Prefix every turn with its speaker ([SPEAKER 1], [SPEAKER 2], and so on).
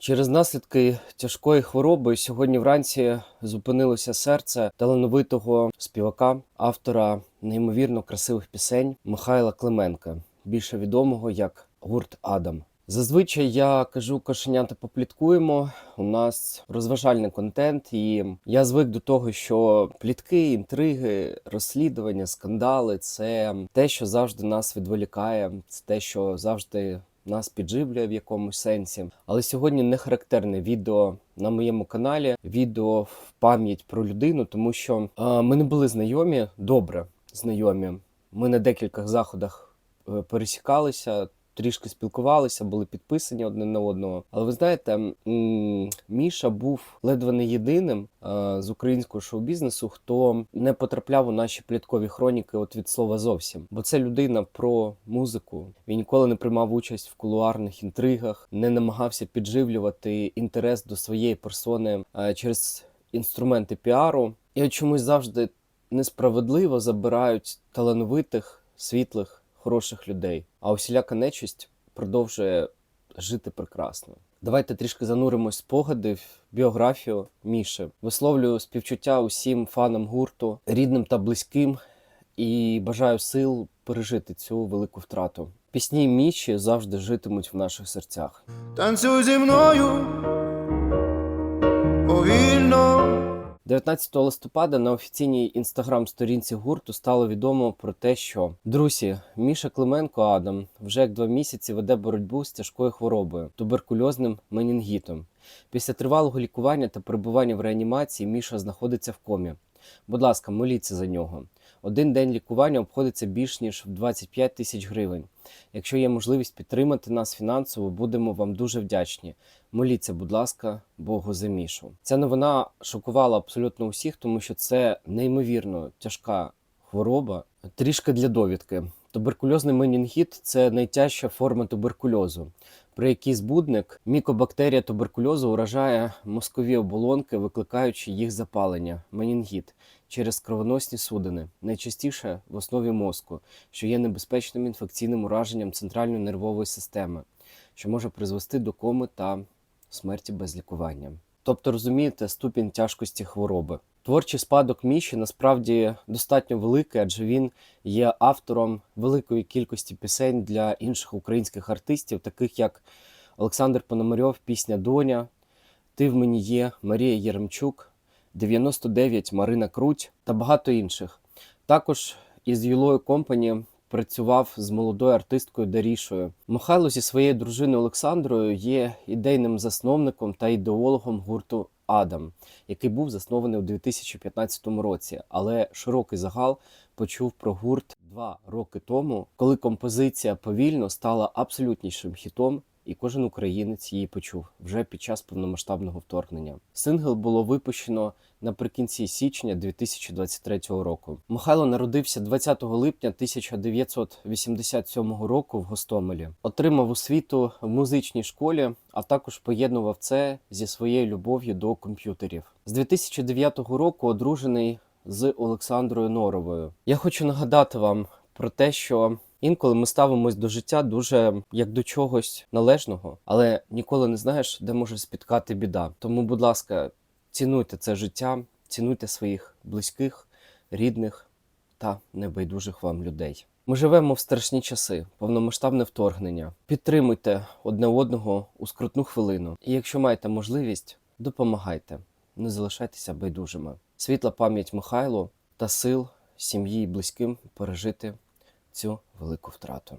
[SPEAKER 1] Через наслідки тяжкої хвороби сьогодні вранці зупинилося серце талановитого співака, автора неймовірно красивих пісень Михайла Клименка, більше відомого як гурт Адам. Зазвичай я кажу кошенята попліткуємо. У нас розважальний контент, і я звик до того, що плітки, інтриги, розслідування, скандали це те, що завжди нас відволікає, це те, що завжди нас підживлює в якомусь сенсі. Але сьогодні не характерне відео на моєму каналі, відео в пам'ять про людину, тому що е, ми не були знайомі, добре знайомі. Ми на декількох заходах е, пересікалися. Трішки спілкувалися, були підписані одне на одного. Але ви знаєте, Міша був ледве не єдиним е, з українського шоу-бізнесу, хто не потрапляв у наші пліткові хроніки от від слова зовсім. Бо це людина про музику. Він ніколи не приймав участь в кулуарних інтригах, не намагався підживлювати інтерес до своєї персони е, через інструменти піару. І чомусь завжди несправедливо забирають талановитих, світлих, хороших людей. А усіляка нечисть продовжує жити прекрасно. Давайте трішки зануримось спогади в біографію Міші. Висловлюю співчуття усім фанам гурту, рідним та близьким, і бажаю сил пережити цю велику втрату. Пісні Міші завжди житимуть в наших серцях.
[SPEAKER 2] Танцюй зі мною
[SPEAKER 1] 19 листопада на офіційній інстаграм-сторінці гурту стало відомо про те, що друзі, Міша Клименко Адам вже як два місяці веде боротьбу з тяжкою хворобою туберкульозним менінгітом. Після тривалого лікування та перебування в реанімації Міша знаходиться в комі. Будь ласка, моліться за нього. Один день лікування обходиться більш ніж в 25 тисяч гривень. Якщо є можливість підтримати нас фінансово, будемо вам дуже вдячні. Моліться, будь ласка, Богу за Мішу. Ця новина шокувала абсолютно усіх, тому що це неймовірно тяжка хвороба. Трішки для довідки. Туберкульозний менінгіт це найтяжча форма туберкульозу, при якій збудник мікобактерія туберкульозу уражає мозкові оболонки, викликаючи їх запалення, менінгіт через кровоносні судини, найчастіше в основі мозку, що є небезпечним інфекційним ураженням центральної нервової системи, що може призвести до коми та смерті без лікування. Тобто розумієте ступінь тяжкості хвороби. Творчий спадок Міші насправді достатньо великий, адже він є автором великої кількості пісень для інших українських артистів, таких як Олександр Пономарьов, пісня Доня, Ти в мені є, Марія Єремчук, 99 Марина Круть та багато інших. Також із Юлою Компані працював з молодою артисткою Дарішою. Михайло зі своєю дружиною Олександрою є ідейним засновником та ідеологом гурту Адам, який був заснований у 2015 році. Але широкий загал почув про гурт два роки тому, коли композиція повільно стала абсолютнішим хітом. І кожен українець її почув вже під час повномасштабного вторгнення. Сингл було випущено наприкінці січня 2023 року. Михайло народився 20 липня 1987 року в Гостомелі. Отримав освіту в музичній школі, а також поєднував це зі своєю любов'ю до комп'ютерів. З 2009 року одружений з Олександрою Норовою. Я хочу нагадати вам про те, що інколи ми ставимось до життя дуже як до чогось належного, але ніколи не знаєш, де може спіткати біда. Тому, будь ласка, цінуйте це життя, цінуйте своїх близьких, рідних та небайдужих вам людей. Ми живемо в страшні часи, повномасштабне вторгнення. Підтримуйте одне одного у скрутну хвилину. І якщо маєте можливість, допомагайте, не залишайтеся байдужими. Світла пам'ять Михайлу та сил сім'ї і близьким пережити цю велику втрату.